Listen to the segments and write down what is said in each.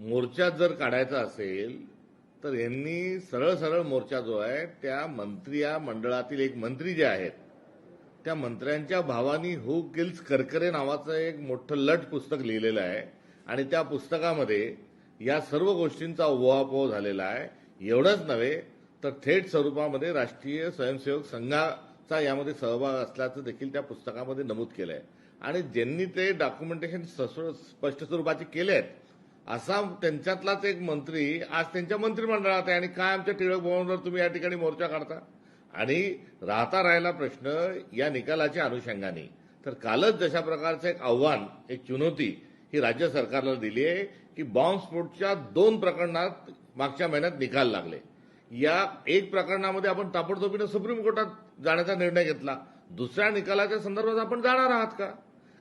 मोर्चा जर काढायचा असेल तर यांनी सरळ सरळ मोर्चा जो आहे त्या मंत्री या मंडळातील एक मंत्री जे आहेत त्या मंत्र्यांच्या भावानी हू किल्स करकरे नावाचं एक मोठं लट पुस्तक लिहिलेलं आहे. आणि त्या पुस्तकामध्ये या सर्व गोष्टींचा उहापोह झालेला आहे. एवढंच नव्हे तर थेट स्वरूपामध्ये राष्ट्रीय स्वयंसेवक संघाचा यामध्ये सहभाग असल्याचं देखील त्या पुस्तकामध्ये नमूद केलं आहे आणि ज्यांनी ते डॉक्युमेंटेशन स्पष्ट स्वरूपाचे केले आहेत असा त्यांच्यातलाच एक मंत्री आज त्यांच्या मंत्रिमंडळात आहे. आणि काय आमच्या टिळक भवनवर तुम्ही या ठिकाणी मोर्चा काढता? आणि राहता राहिला प्रश्न या निकालाच्या अनुषंगाने. तर कालच जशा प्रकारचं एक आव्हान एक चुनौती ही राज्य सरकारला दिली आहे की बॉम्बस्फोटच्या दोन प्रकरणात मागच्या महिन्यात निकाल लागले. या एक प्रकरणामध्ये आपण ताबडतोबीनं सुप्रीम कोर्टात जाण्याचा निर्णय घेतला. दुसऱ्या निकालाच्या संदर्भात आपण जाणार आहात का?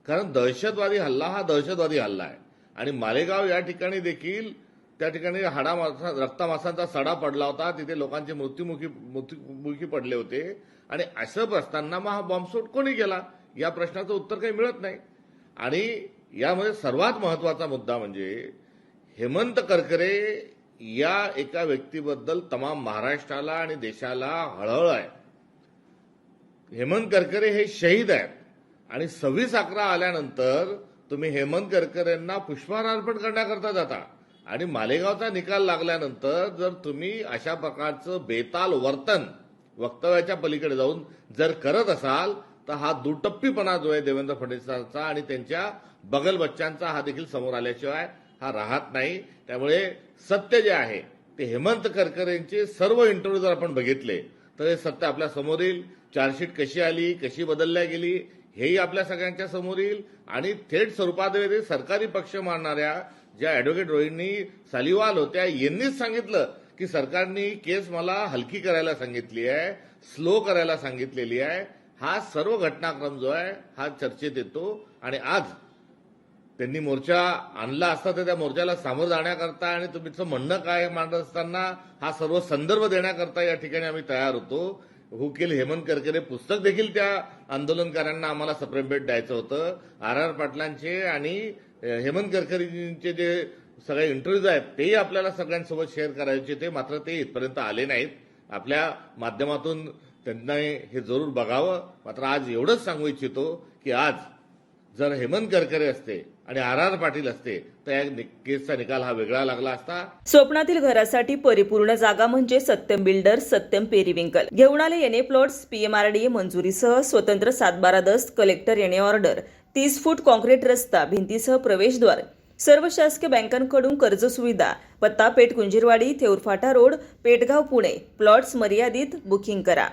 कारण दहशतवादी हल्ला हा दहशतवादी हल्ला आहे. आणि मालेगाव या ठिकाणी देखील त्या ठिकाणी हाडा मासा रक्तामासांचा सडा पडला होता. तिथे लोकांचे मृत्यूमुखी मृत्यूमुखी पडले होते. आणि असं असताना मग हा बॉम्बस्फोट कोणी केला? या प्रश्नाचं उत्तर काही मिळत नाही. आणि यामध्ये सर्वात महत्त्वाचा मुद्दा म्हणजे हेमंत करकरे या एका व्यक्तीबद्दल तमाम महाराष्ट्राला आणि देशाला हळहळ आहे. हेमंत करकरे हे शहीद आहेत. आणि सव्वीस अकरा आल्यानंतर तुम्ही हेमंत करकरेंना पुष्पहार अर्पण करण्याकरता जाता. आणि मालेगावचा निकाल लागल्यानंतर जर तुम्ही अशा प्रकारचं बेताल वर्तन वक्तव्याच्या पलीकडे जाऊन जर करत असाल तर हा दुटप्पीपणा जो आहे देवेंद्र फडणवीसांचा आणि त्यांच्या बगल बच्चांचा हा देखील समोर आल्याशिवाय हा राहत नाही. त्यामुळे सत्य जे आहे ते हेमंत करकरेंचे सर्व इंटरव्ह्यू जर आपण बघितले तर हे सत्य आपल्यासमोर येईल. चार्जशीट कशी आली कशी बदलल्या गेली हेही आपल्या सगळ्यांच्या समोर येईल. आणि थेट स्वरूपात सरकारी पक्ष मानणाऱ्या ज्या अॅडव्होकेट रोहिणी सालिवाल होत्या यांनीच सांगितलं की सरकारने केस मला हलकी करायला सांगितली आहे स्लो करायला सांगितलेली आहे. हा सर्व घटनाक्रम जो आहे हा चर्चेत येतो. आणि आज त्यांनी मोर्चा आणला असता तर त्या मोर्चाला सामोरं जाण्याकरता आणि तुमचं म्हणणं काय मांडत असताना हा सर्व संदर्भ देण्याकरता या ठिकाणी आम्ही तयार होतो. हुकील हेमंत करकरे पुस्तक देखील त्या आंदोलनकारांना आम्हाला सप्रेम भेट द्यायचं होतं. आर आर पाटलांचे आणि हेमंत करकरेंचे जे सगळे इंटरव्ह्यूज आहेत तेही आपल्याला सगळ्यांसोबत शेअर करायचे ते मात्र ते इथपर्यंत आले नाहीत. आपल्या माध्यमातून त्यांना हे जरूर बघावं. मात्र आज एवढंच सांगू इच्छितो की आज जर हेमंत करकरे असते आणि आर आर पाटील असते तर या केसचा निकाल हा वेगळा लागला असता. स्वप्नातील घरासाठी परिपूर्ण जागा म्हणजे सत्यम बिल्डर्स सत्यम पेरिविंकल. घेऊन आले एनए प्लॉट्स पीएमआरडीए मंजुरीसह स्वतंत्र सातबारा दस्त कलेक्टर येणे ऑर्डर तीस फूट कॉन्क्रीट रस्ता भिंतीसह प्रवेशद्वार. सर्व शासकीय बँकांकडून कर्ज सुविधा पत्ता पेठ कुंजीरवाडी थेऊरफाटा रोड पेटगाव पुणे. प्लॉट्स मर्यादित बुकिंग करा.